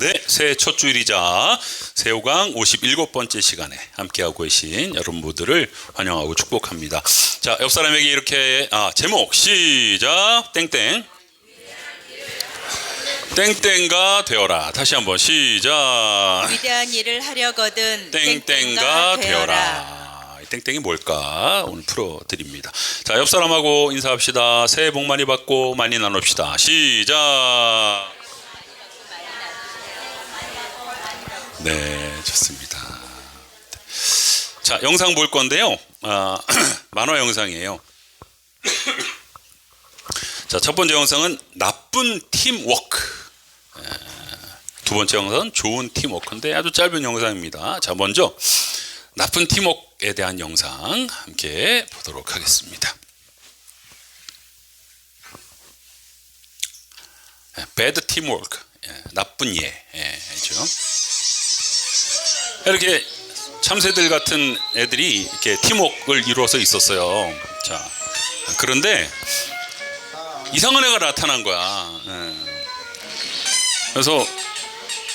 네, 새해 첫 주일이자 새우강 57번째 시간에 함께하고 계신 여러분 모두를 환영하고 축복합니다. 자, 옆 사람에게 이렇게 아, 제목 시작 땡땡 땡땡가 되어라. 다시 한번 시작. 위대한 일을 하려거든 땡땡가 되어라. 이 땡땡이 뭘까? 오늘 풀어드립니다. 자, 옆 사람하고 인사합시다. 새해 복 많이 받고 많이 나눕시다. 시작. 네, 좋습니다. 자, 영상 볼 건데요. 아, 만화 영상이에요. 자, 첫 번째 영상은 나쁜 팀워크. 에, 두 번째 영상은 좋은 팀워크인데 아주 짧은 영상입니다. 자, 먼저 나쁜 팀워크에 대한 영상 함께 보도록 하겠습니다. 예, bad teamwork, 예, 나쁜 예, 예, 죠 이렇게 참새들 같은 애들이 이렇게 팀워크를 이루어서 있었어요. 자, 그런데 이상한 애가 나타난 거야. 예. 그래서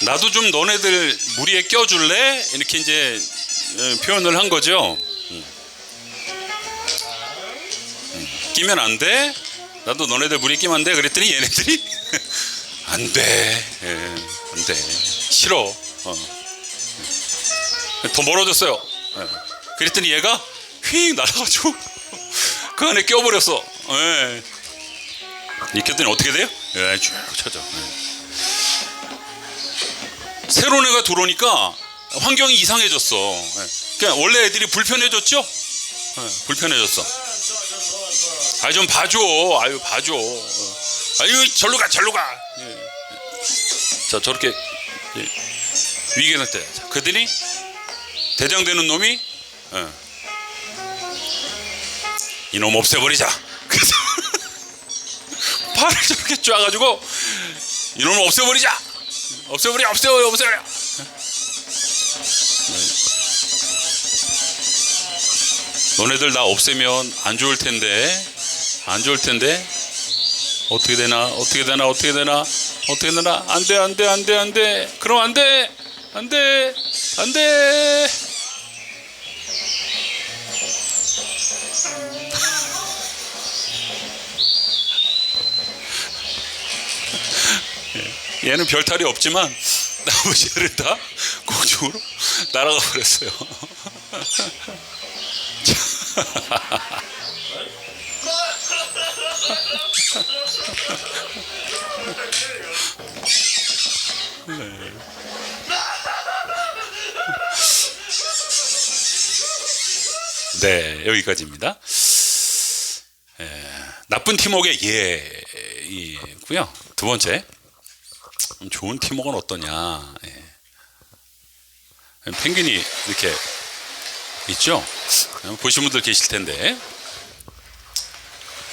나도 좀 너네들 무리에 껴줄래? 이렇게 이제 예, 표현을 한 거죠. 음. 음, 끼면 안 돼? 나도 너네들 무리에 끼면 안 돼? 그랬더니 얘네들이 안 돼. 예, 안 돼. 싫어. 어. 더 멀어졌어요. 예. 그랬더니 얘가 휙 날아가지고 그 안에 껴버렸어. 예. 익혔더니 어떻게 돼요? 예, 쭉 쳐져. 예. 새로운 애가 들어오니까 환경이 이상해졌어. 예. 그러니까 원래 애들이 불편해졌죠? 예, 불편해졌어. 아이 좀 봐줘. 아유 봐줘. 어. 아유 절로 가 절로 가. 예. 자 저렇게 예. 때. 자, 그들이 대장되는 놈이 예. 이놈 없애버리자. 그래서 팔을 저렇게 쫙가지고 이놈 없애버리자. 없애버려 없애버려 없애버려. 네. 너네들 나 없애면 안 좋을 텐데 안 좋을 텐데 어떻게 되나 어떻게 되나 어떻게 되나 어떻게 되나 안 돼 안 돼 안 돼 안 돼 그럼 안 돼 안 돼 안 돼 얘는 별탈이 없지만 나머지 애를 다 공중으로 날아가 버렸어요. 네, 여기까지입니다. 에, 나쁜 팀워크의 예이고요. 두 번째, 좋은 팀워크는 어떠냐? 예. 펭귄이 이렇게 있죠? 보신 분들 계실 텐데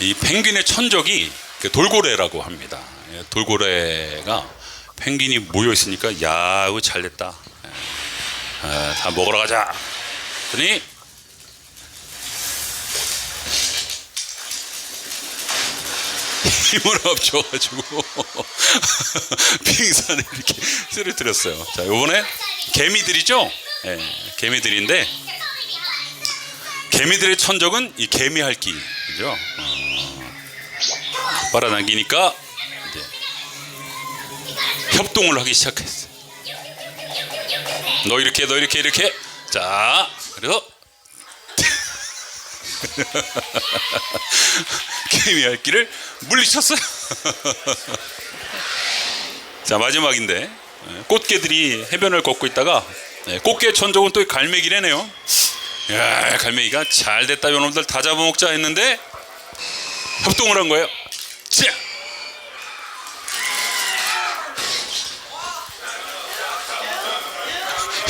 이 펭귄의 천적이 그 돌고래라고 합니다. 예, 돌고래가 펭귄이 모여 있으니까 야, 이거 잘 됐다. 예. 아, 다 먹으러 가자. 그러니 힘을 합쳐가지고 빙산을 이렇게 쓰러뜨렸어요. 자, 요번에 개미들이죠? 예, 개미들인데 개미들의 천적은 이 개미핥기, 그죠? 어, 빨아당기니까 이제 협동을 하기 시작했어요. 너 이렇게, 너 이렇게, 이렇게. 자, 그래서 개미핥기를 물리쳤어요. 자 마지막인데 예, 꽃게들이 해변을 걷고 있다가 예, 꽃게 천적은 또 갈매기래네요. 야 갈매기가 잘 됐다 이놈들 다 잡아먹자 했는데 협동을 한 거예요. 자.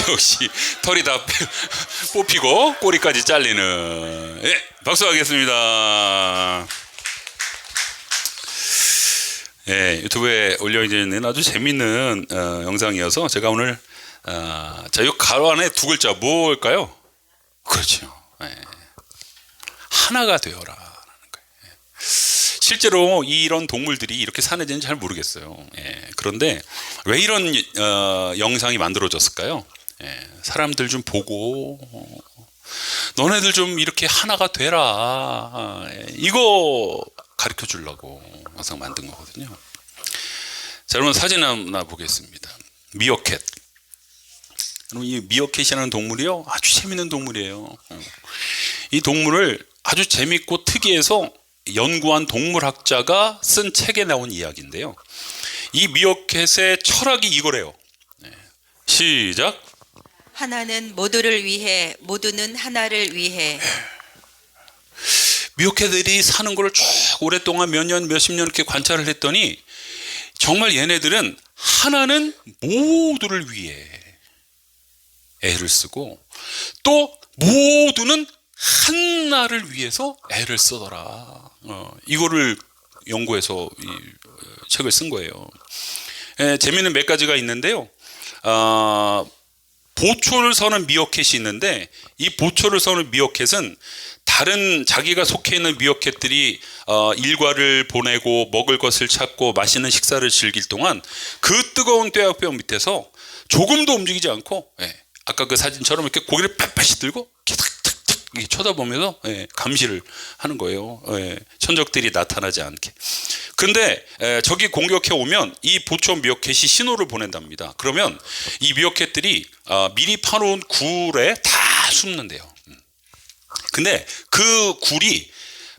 역시 털이 다 뽑히고 꼬리까지 잘리는 예 박수하겠습니다. 예, 유튜브에 올려있는 아주 재밌는 어, 영상이어서 제가 오늘 어, 자, 이 가로 안에 두 글자 뭘까요? 그렇죠. 예. 하나가. 예. 실제로 이런 동물들이 이렇게 사는지는 잘 모르겠어요. 예, 그런데 왜 이런 어, 영상이 만들어졌을까요? 예, 사람들 좀 보고 어, 너네들 좀 이렇게 하나가 되라. 아, 예, 이거 가르쳐 주려고 항상 만든 거거든요. 자, 여러분 사진 하나 보겠습니다. 미어캣. 여러분 이 미어캣이라는 동물이요 아주 재밌는 동물이에요. 어. 이 동물을 아주 재밌고 특이해서 연구한 동물학자가 쓴 책에 나온 이야기인데요. 이 미어캣의 철학이 이거래요. 네. 시작. 하나는 모두를 위해 모두는 하나를 위해 미어캣들이 사는 걸 쭉 오랫동안 몇 년, 몇십 년 이렇게 관찰을 했더니 정말 얘네들은 하나는 모두를 위해 애를 쓰고 또 모두는 하나를 위해서 애를 쓰더라. 어, 이거를 연구해서 이 어, 책을 쓴 거예요. 에, 재미있는 몇 가지가 있는데요. 아, 보초를 서는 미어캣이 있는데 이 보초를 서는 미어캣은 다른 자기가 속해 있는 미어캣들이 어, 일과를 보내고 먹을 것을 찾고 맛있는 식사를 즐길 동안 그 뜨거운 뙤약볕 밑에서 조금도 움직이지 않고 예, 아까 그 사진처럼 이렇게 고개를 빳빳이 들고 이렇게 쳐다보면서 예, 감시를 하는 거예요. 예, 천적들이 나타나지 않게. 근데 에, 적이 공격해 오면 이 보초 미어캣이 신호를 보낸답니다. 그러면 이 미어캣들이 어, 미리 파놓은 굴에 다 숨는데요. 음. 근데 그 굴이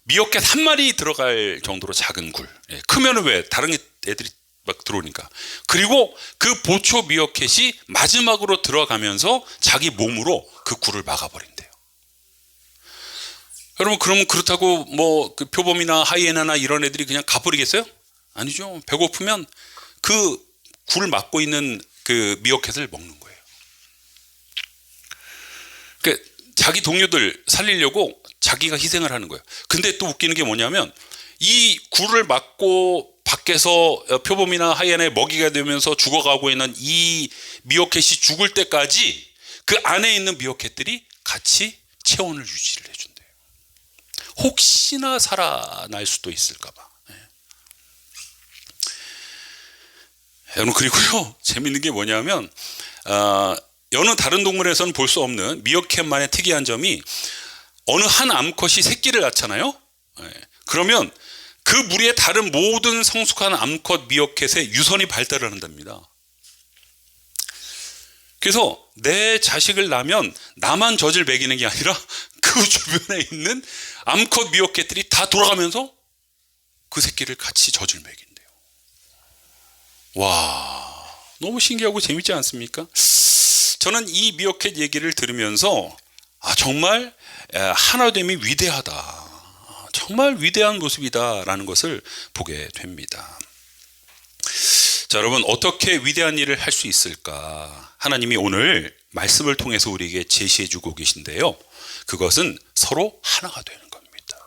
미어캣 한 마리 들어갈 정도로 작은 굴. 예, 크면은 왜 다른 애들이 막 들어오니까. 그리고 그 보초 미어캣이 마지막으로 들어가면서 자기 몸으로 그 굴을 막아버린대요. 여러분 그러면 그렇다고 뭐 그 표범이나 하이에나나 이런 애들이 그냥 가버리겠어요? 아니죠. 배고프면 그 굴을 막고 있는 그 미어캣을 먹는 거예요. 그 자기 동료들 살리려고 자기가 희생을 하는 거예요. 근데 또 웃기는 게 뭐냐면 이 굴을 막고 밖에서 표범이나 하이에나의 먹이가 되면서 죽어가고 있는 이 미어캣이 죽을 때까지 그 안에 있는 미어캣들이 같이 체온을 유지를 해준대요. 혹시나 살아날 수도 있을까봐. 예. 여러분 그리고요 재밌는 게 뭐냐면 어, 여느 다른 동물에서는 볼 수 없는 미어캣만의 특이한 점이 어느 한 암컷이 새끼를 낳잖아요. 예. 그러면 그 무리의 다른 모든 성숙한 암컷 미어캣의 유선이 발달을 한답니다. 그래서 내 자식을 낳으면 나만 젖을 먹이는 게 아니라 그 주변에 있는 암컷 미어캣들이 다 돌아가면서 그 새끼를 같이 젖을 먹인대요. 와, 너무 신기하고 재밌지 않습니까? 저는 이 미어캣 얘기를 들으면서 아 정말 에, 하나됨이 위대하다. 정말 위대한 모습이다라는 것을 보게 됩니다. 자, 여러분 어떻게 위대한 일을 할 수 있을까? 하나님이 오늘 말씀을 통해서 우리에게 제시해 주고 계신데요. 그것은 서로 하나가 되는 겁니다.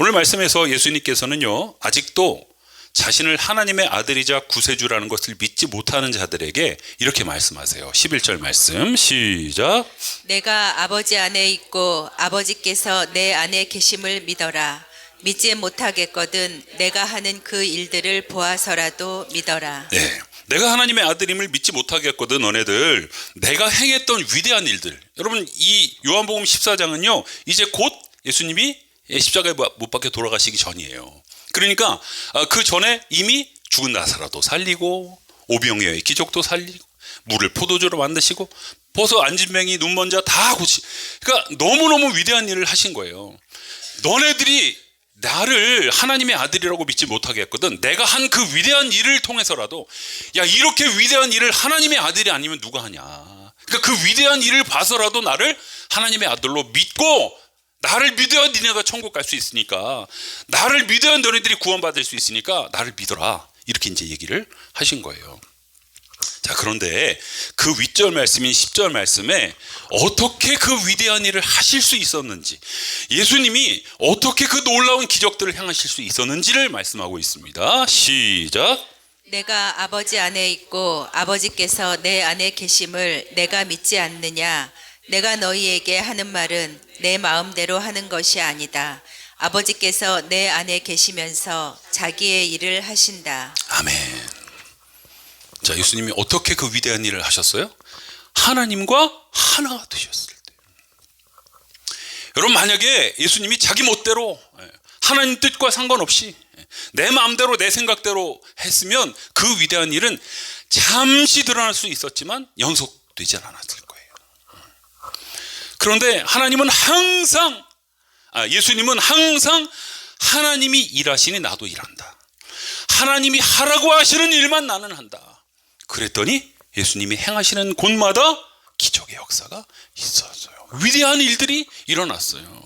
오늘 말씀에서 예수님께서는요. 아직도 자신을 하나님의 아들이자 구세주라는 것을 믿지 못하는 자들에게 이렇게 말씀하세요. 11절 말씀 시작. 내가 아버지 안에 있고 아버지께서 내 안에 계심을 믿어라. 믿지 못하겠거든 내가 하는 그 일들을 보아서라도 믿어라. 네. 내가 하나님의 아들임을 믿지 못하겠거든 너네들. 내가 행했던 위대한 일들. 여러분 이 요한복음 14장은요 이제 곧 예수님이 십자가에 못 박혀 돌아가시기 전이에요. 그러니까 아, 그 전에 이미 죽은 나사라도 살리고 오병이어의 기적도 살리고 물을 포도주로 만드시고 벌써 안진뱅이 눈먼 자 다 고치 그러니까 너무너무 위대한 일을 하신 거예요. 너네들이 나를 하나님의 아들이라고 믿지 못하게 했거든. 내가 한 그 위대한 일을 통해서라도 야 이렇게 위대한 일을 하나님의 아들이 아니면 누가 하냐. 그러니까 그 위대한 일을 봐서라도 나를 하나님의 아들로 믿고 나를 믿어야 니네가 천국 갈 수 있으니까 나를 믿어야 너네들이 구원받을 수 있으니까 나를 믿어라. 이렇게 이제 얘기를 하신 거예요. 자, 그런데 그 윗절 말씀인 10절 말씀에 어떻게 그 위대한 일을 하실 수 있었는지, 예수님이 어떻게 그 놀라운 기적들을 행하실 수 있었는지를 말씀하고 있습니다. 시작. 내가 아버지 안에 있고 아버지께서 내 안에 계심을 내가 믿지 않느냐? 내가 너희에게 하는 말은 내 마음대로 하는 것이 아니다. 아버지께서 내 안에 계시면서 자기의 일을 하신다. 아멘. 자, 예수님이 어떻게 그 위대한 일을 하셨어요? 하나님과 하나가 되셨을 때. 여러분 만약에 예수님이 자기 멋대로 예, 하나님 뜻과 상관없이 예, 내 마음대로 내 생각대로 했으면 그 위대한 일은 잠시 드러날 수 있었지만 연속되지 않았을 거예요. 그런데 하나님은 항상 아, 예수님은 항상 하나님이 일하시니 나도 일한다. 하나님이 하라고 하시는 일만 나는 한다. 그랬더니 예수님이 행하시는 곳마다 기적의 역사가 있었어요. 위대한 일들이 일어났어요.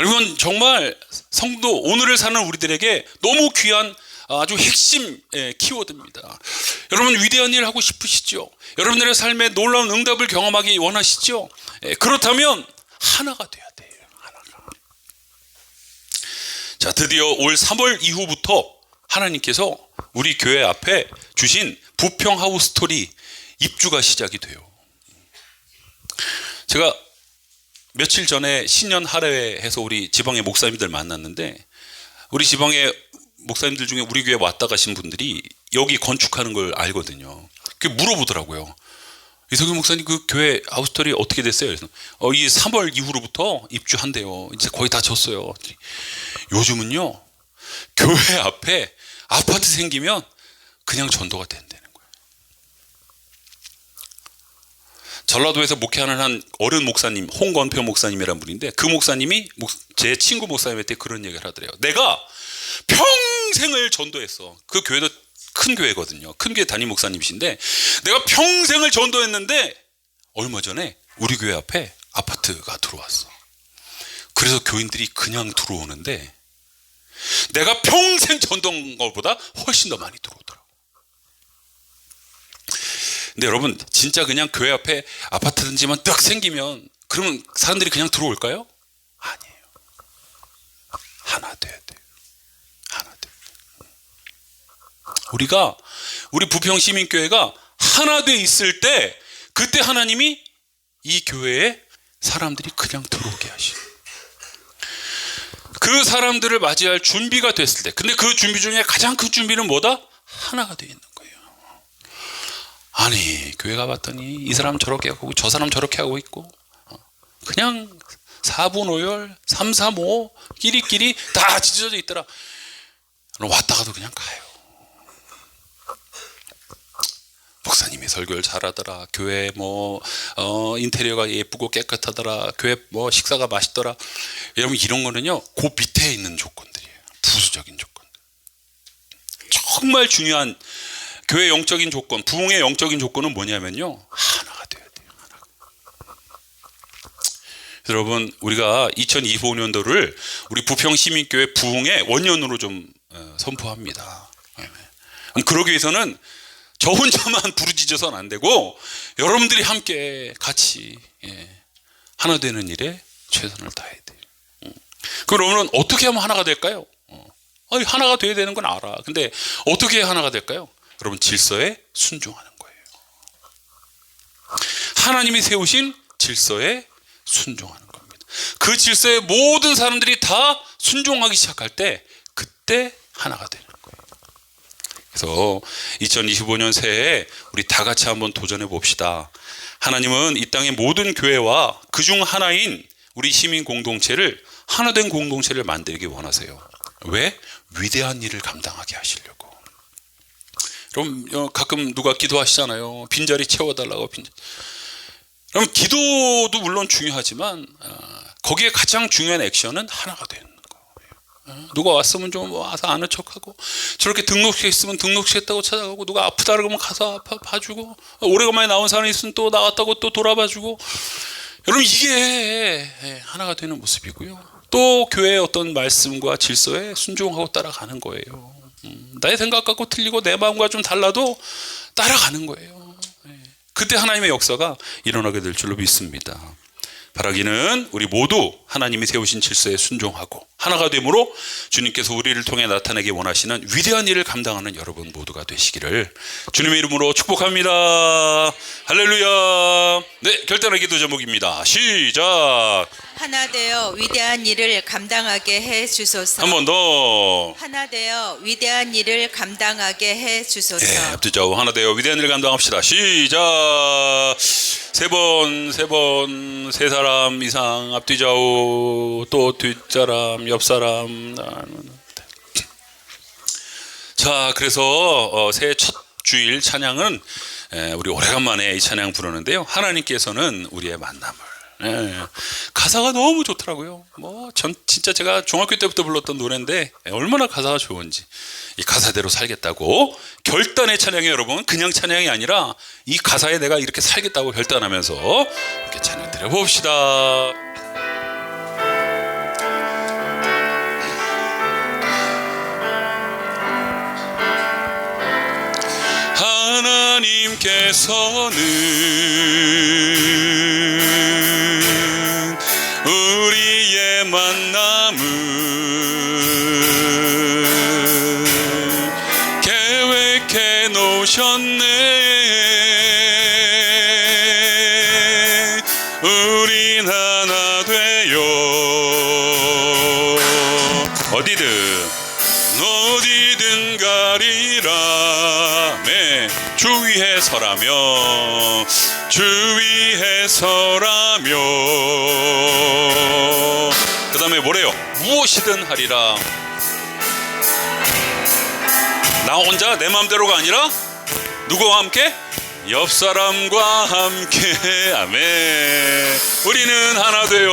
여러분 정말 성도 오늘을 사는 우리들에게 너무 귀한 아주 핵심 예, 키워드입니다. 여러분 위대한 일 하고 싶으시죠? 여러분들의 삶에 놀라운 응답을 경험하기 원하시죠? 예, 그렇다면 하나가 돼야 돼요. 하나가. 자, 드디어 올 3월 이후부터 하나님께서 우리 교회 앞에 주신 부평 하우스 스토리 입주가 시작이 돼요. 제가 며칠 전에 신년 할애해서 우리 지방의 목사님들 만났는데 우리 지방의 목사님들 중에 우리 교회 왔다 가신 분들이 여기 건축하는 걸 알거든요. 그 물어보더라고요. 이석규 목사님 그 교회 하우스토리 어떻게 됐어요? 그래서 어, 이 3월 이후로부터 입주한대요. 이제 거의 다 졌어요. 요즘은요 교회 앞에 아파트 생기면 그냥 전도가 된다는 거예요. 전라도에서 목회하는 한 어른 목사님 홍건표 목사님이라는 분인데 그 목사님이 목- 제 친구 목사님한테 그런 얘기를 하더래요. 내가 평생을 전도했어. 그 교회도 큰 교회거든요. 큰 교회 담임 목사님이신데 내가 평생을 전도했는데 얼마 전에 우리 교회 앞에 아파트가 들어왔어. 그래서 교인들이 그냥 들어오는데 내가 평생 전도한 것보다 훨씬 더 많이 들어오더라고. 근데 여러분 진짜 그냥 교회 앞에 아파트든지만 딱 생기면 그러면 사람들이 그냥 들어올까요? 아니에요. 하나 돼야 돼요. 하나 돼. 우리가 우리 부평 시민교회가 하나 돼 있을 때 그때 하나님이 이 교회에 사람들이 그냥 들어오게 하시. 그 사람들을 맞이할 준비가 됐을 때, 근데 그 준비 중에 가장 큰 준비는 뭐다? 하나가 되어 있는 거예요. 아니 교회 가봤더니 이 사람 저렇게 하고 저 사람 저렇게 하고 있고 어, 그냥 4분 5열 3, 3, 5 끼리끼리 다 찢어져 있더라. 왔다가도 그냥 가요. 목사님이 설교를 잘하더라. 교회 뭐 어, 인테리어가 예쁘고 깨끗하더라. 교회 뭐 식사가 맛있더라. 여러분 이런 거는요. 그 밑에 있는 조건들이에요. 부수적인 조건들. 정말 중요한 교회 영적인 조건, 부흥의 영적인 조건은 뭐냐면요. 하나가 돼야 돼요. 하나가. 여러분 우리가 2025년도를 우리 부평 시민교회 부흥의 원년으로 좀 어, 선포합니다. 예. 그러기 위해서는 저 혼자만 부르짖어서는 안 되고 여러분들이 함께 같이 예, 하나 되는 일에 최선을 다해야 돼요. 음. 그러면 어떻게 하면 하나가 될까요? 어. 아니, 하나가 돼야 되는 건 알아. 근데 어떻게 하나가 될까요? 여러분 질서에 순종하는 거예요. 하나님이 세우신 질서에 순종하는 겁니다. 그 질서에 모든 사람들이 다 순종하기 시작할 때 그때 하나가 되는. 그래서 2025년 새해 우리 다 같이 한번 도전해 봅시다. 하나님은 이 땅의 모든 교회와 그중 하나인 우리 시민 공동체를 하나된 공동체를 만들기 원하세요. 왜? 위대한 일을 감당하게 하시려고. 그럼 어, 가끔 누가 기도하시잖아요. 빈자리 채워달라고 빈. 그럼 기도도 물론 중요하지만 어, 거기에 가장 중요한 액션은 하나가 되는 누가 왔으면 좀 와서 아는 척하고 저렇게 등록시켜 있으면 등록시켰다고 찾아가고 누가 아프다 그러면 가서 아파 봐주고 어, 오래간만에 나온 사람이 있으면 또 나왔다고 또 돌아봐주고 여러분 이게 예, 하나가 되는 모습이고요. 또 교회의 어떤 말씀과 질서에 순종하고 따라가는 거예요. 음, 나의 생각 갖고 틀리고 내 마음과 좀 달라도 따라가는 거예요. 예. 그때 하나님의 역사가 일어나게 될 줄로 믿습니다. 바라기는 우리 모두 하나님이 세우신 질서에 순종하고 하나가 되므로 주님께서 우리를 통해 나타내기 원하시는 위대한 일을 감당하는 여러분 모두가 되시기를 주님의 이름으로 축복합니다. 할렐루야. 네, 결단의 기도 제목입니다. 시작. 하나 되어 위대한 일을 감당하게 해 주소서. 한 번 더. 하나 되어 위대한 일을 감당하게 해 주소서. 예, 앞뒤 좌우 하나 되어 위대한 일을 감당합시다. 시작. 세 번, 세 번, 세 사람 이상 앞뒤 좌우 또 뒷사람, 옆 사람. 자, 그래서 어, 새해 첫 주일 찬양은 에, 우리 오래간만에 이 찬양 부르는데요. 하나님께서는 우리의 만남을 예, 가사가 너무 좋더라고요. 뭐 전 진짜 제가 중학교 때부터 불렀던 노래인데 예, 얼마나 가사가 좋은지 이 가사대로 살겠다고 결단의 찬양이 여러분 그냥 찬양이 아니라 이 가사에 내가 이렇게 살겠다고 결단하면서 이렇게 찬양 드려봅시다. 하나님께서는 계획해 놓으셨네. 우린 하나 되어 어디든 어디든 가리라 네, 주위에 서라며 주위에 서라 무엇이든 하리라. 나 혼자 내 맘대로가 아니라 누구와 함께? 옆 사람과 함께. 아멘. 우리는 하나 되어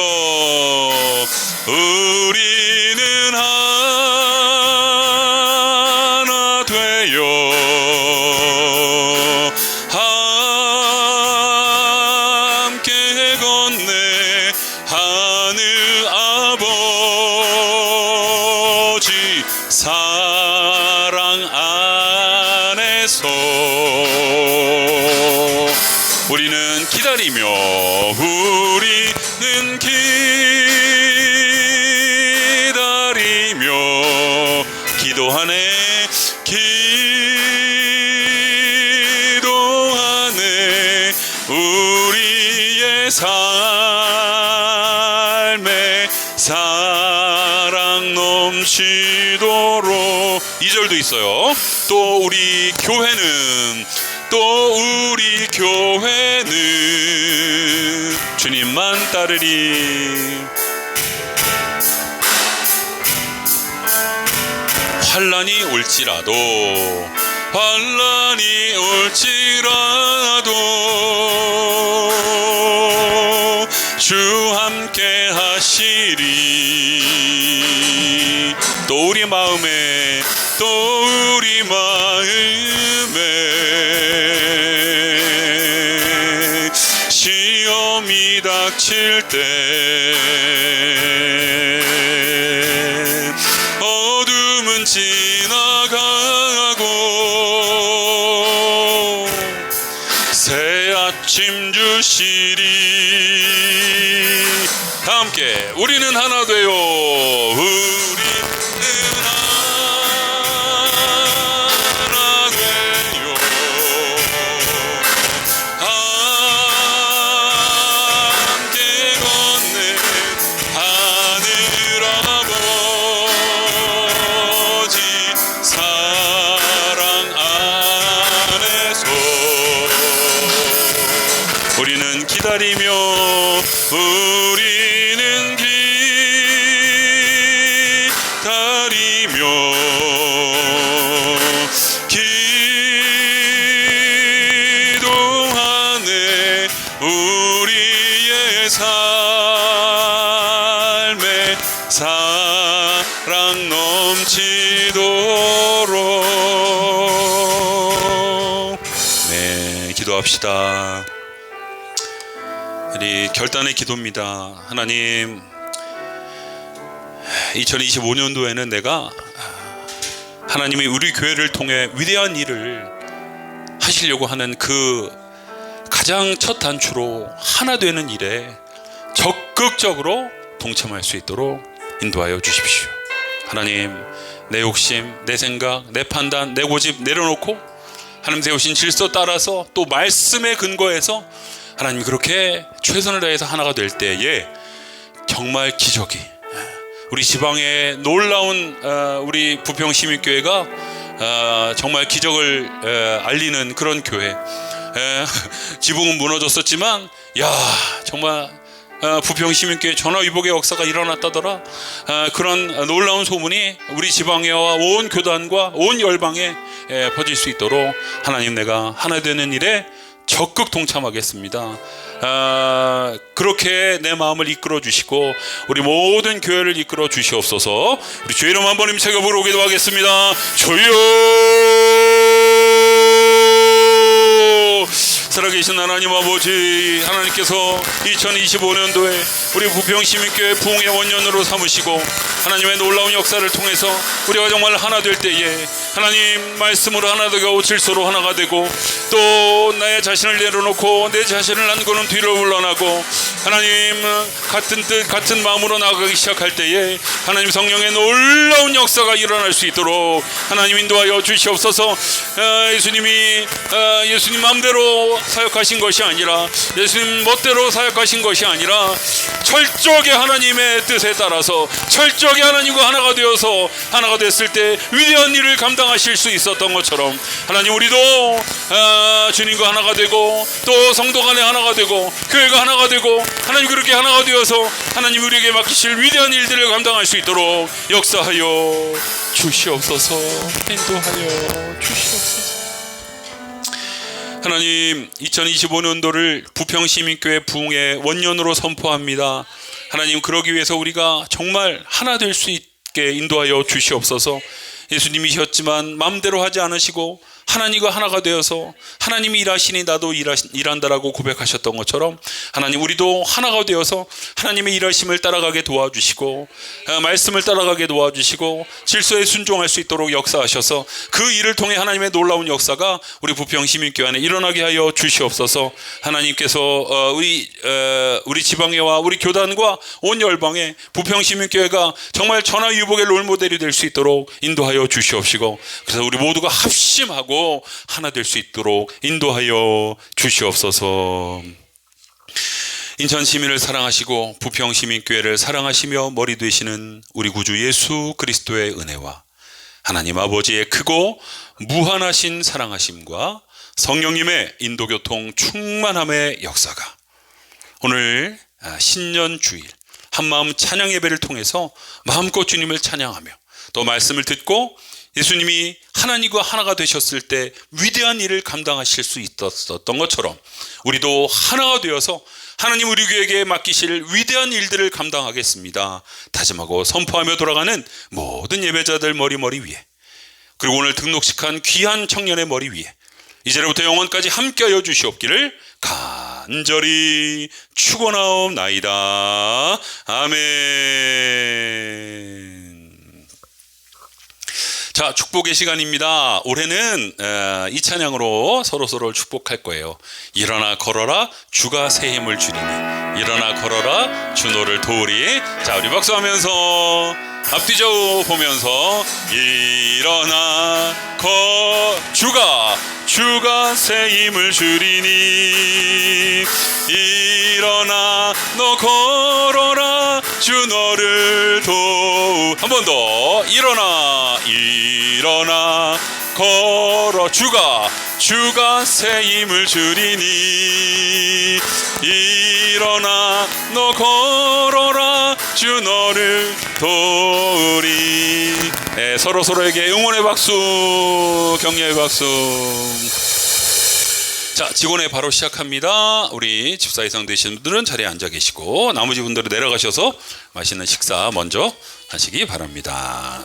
우리는 하나 2절도 있어요. 또 우리 교회는 또 우리 교회는 주님만 따르리. 환란이 올지라도 환란이 올지라도 주 함께 하시리 또 우리 마음에 또 우리 마음에 시험이 닥칠 때 어둠은 지나가고 새 아침 주시리. 다 함께 우리는 하나 되요 기도합시다 우리 결단의 기도입니다. 하나님, 2025년도에는 내가 하나님이 우리 교회를 통해 위대한 일을 하시려고 하는 그 가장 첫 단추로 하나 되는 일에 적극적으로 동참할 수 있도록 인도하여 주십시오. 하나님, 내 욕심, 내 생각, 내 판단, 내 고집 내려놓고 하나님 세우신 질서 따라서 또 말씀에 근거해서 하나님 그렇게 최선을 다해서 하나가 될 때에 정말 기적이 우리 지방의 놀라운 어, 우리 부평 시민교회가 어, 정말 기적을 어, 알리는 그런 교회. 에, 지붕은 무너졌었지만 야 정말 어, 부평 시민교회 전화위복의 역사가 일어났다더라. 어, 그런 놀라운 소문이 우리 지방에와 온 교단과 온 열방에 에, 퍼질 수 있도록 하나님 내가 하나 되는 일에 적극 동참하겠습니다. 아, 그렇게 내 마음을 이끌어 주시고 우리 모든 교회를 이끌어 주시옵소서. 우리 주의 이름 한번 힘차게 부르기도 하겠습니다. 주여 계신 하나님 아버지 하나님께서 2025년도에 우리 부평시민교회 부흥의 원년으로 삼으시고 하나님의 놀라운 역사를 통해서 우리가 정말 하나 될 때에 하나님 말씀으로 하나 되고 질서로 하나가 되고 또 나의 자신을 내려놓고 내 자신을 안고는 뒤로 물러나고 하나님 같은 뜻 같은 마음으로 나아가기 시작할 때에 하나님 성령의 놀라운 역사가 일어날 수 있도록 하나님 인도하여 주시옵소서. 아, 예수님이 아, 예수님 마음대로 사역하신 것이 아니라 예수님 멋대로 사역하신 것이 아니라 철저하게 하나님의 뜻에 따라서 철저하게 하나님과 하나가 되어서 하나가 됐을 때 위대한 일을 감당 하실 수 있었던 것처럼 하나님 우리도 아, 주님과 하나가 되고 또 성도 간에 하나가 되고 교회가 하나가 되고 하나님 그렇게 하나가 되어서 하나님 우리에게 맡기실 위대한 일들을 감당할 수 있도록 역사하여 주시옵소서 인도하여 주시옵소서 하나님 2025년도를 부평시민교회 부흥의 원년으로 선포합니다. 하나님 그러기 위해서 우리가 정말 하나 될 수 있게 인도하여 주시옵소서. 예수님이셨지만 마음대로 하지 않으시고 하나님과 하나가 되어서 하나님이 일하시니 나도 일한다라고 고백하셨던 것처럼 하나님 우리도 하나가 되어서 하나님의 일하심을 따라가게 도와주시고 어, 말씀을 따라가게 도와주시고 질서에 순종할 수 있도록 역사하셔서 그 일을 통해 하나님의 놀라운 역사가 우리 부평 시민교회 안에 일어나게 하여 주시옵소서. 하나님께서 어, 우리 어, 우리 지방에와 우리 교단과 온 열방에 부평 시민교회가 정말 전화 유복의 롤모델이 될 수 있도록 인도하여 주시옵시고 그래서 우리 모두가 합심하고 하나 될 수 있도록 인도하여 주시옵소서. 인천 시민을 사랑하시고 부평 시민교회를 사랑하시며 머리 되시는 우리 구주 예수 그리스도의 은혜와 하나님 아버지의 크고 무한하신 사랑하심과 성령님의 인도교통 충만함의 역사가 오늘 아, 신년 주일 한마음 찬양 예배를 통해서 마음껏 주님을 찬양하며 또 말씀을 듣고 예수님이 하나님과 하나가 되셨을 때 위대한 일을 감당하실 수 있었던 것처럼 우리도 하나가 되어서 하나님 우리 교회에게 맡기실 위대한 일들을 감당하겠습니다. 다짐하고 선포하며 돌아가는 모든 예배자들 머리머리 위에 그리고 오늘 등록식한 귀한 청년의 머리 위에 이제로부터 영원까지 함께하여 주시옵기를 간절히 축원하옵나이다. 아멘. 자, 축복의 시간입니다. 올해는 어, 이 찬양으로 서로 서로를 축복할 거예요. 일어나 걸어라 주가 새 힘을 주리니 일어나 걸어라 주 너를 도우리. 자, 우리 박수하면서 앞뒤 좌우 보면서 일어나 거 주가 주가 새 힘을 주리니 일어나 너 걸어라 주한 번 더. 일어나 일어나. 걸어 주가 주가 새 힘을 주리니. 일어나 너 걸어라. 주 너를 도우리. 네, 서로 서로에게 응원의 박수 격려의 박수. 자, 직원회 바로 시작합니다. 우리 집사 이상 되시는 분들은 자리에 앉아 계시고 나머지 분들은 내려가셔서 맛있는 식사 먼저 하시기 바랍니다.